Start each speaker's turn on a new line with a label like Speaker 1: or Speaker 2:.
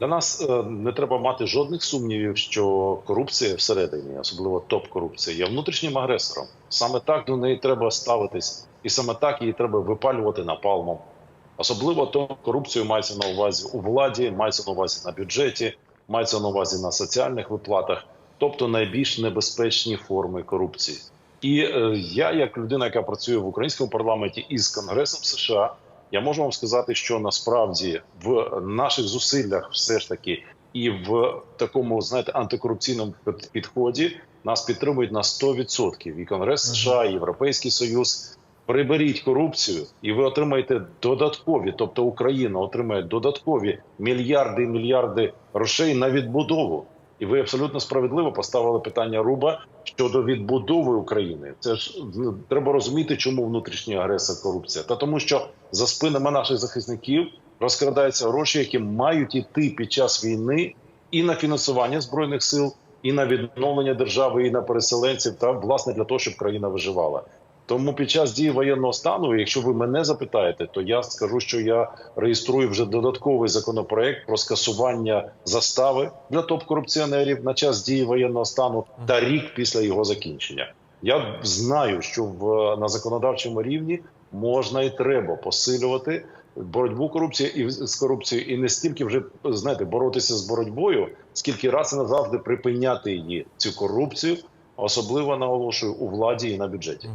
Speaker 1: Для нас е, не треба мати жодних сумнівів, що корупція всередині, особливо топ-корупція, є внутрішнім агресором. Саме так до неї треба ставитись, і саме так її треба випалювати напалмом. Особливо то корупцію мається на увазі у владі, мається на увазі на бюджеті, мається на увазі на соціальних виплатах, тобто найбільш небезпечні форми корупції. І е, я, як людина, яка працює в українському парламенті із Конгресом США, я можу вам сказати, що насправді в наших зусиллях, все ж таки, і в такому знаєте антикорупційному підході нас підтримують на 100%. І Конгрес США, і Європейський Союз. Приберіть корупцію, і ви отримаєте додаткові, тобто Україна отримає додаткові мільярди і мільярди грошей на відбудову. І ви абсолютно справедливо поставили питання Руба щодо відбудови України. Це ж треба розуміти, чому внутрішній агресор корупція. Та тому, що за спинами наших захисників розкрадаються гроші, які мають іти під час війни і на фінансування збройних сил, і на відновлення держави, і на переселенців, та власне для того, щоб країна виживала. Тому під час дії воєнного стану, якщо ви мене запитаєте, то я скажу, що я реєструю вже додатковий законопроект про скасування застави для топ-корупціонерів на час дії воєнного стану та рік після його закінчення. Я знаю, що в на законодавчому рівні можна і треба посилювати боротьбу корупції і з корупцією, і не стільки вже знаєте боротися з боротьбою, скільки раз і назавжди припиняти її цю корупцію, особливо наголошую у владі і на бюджеті.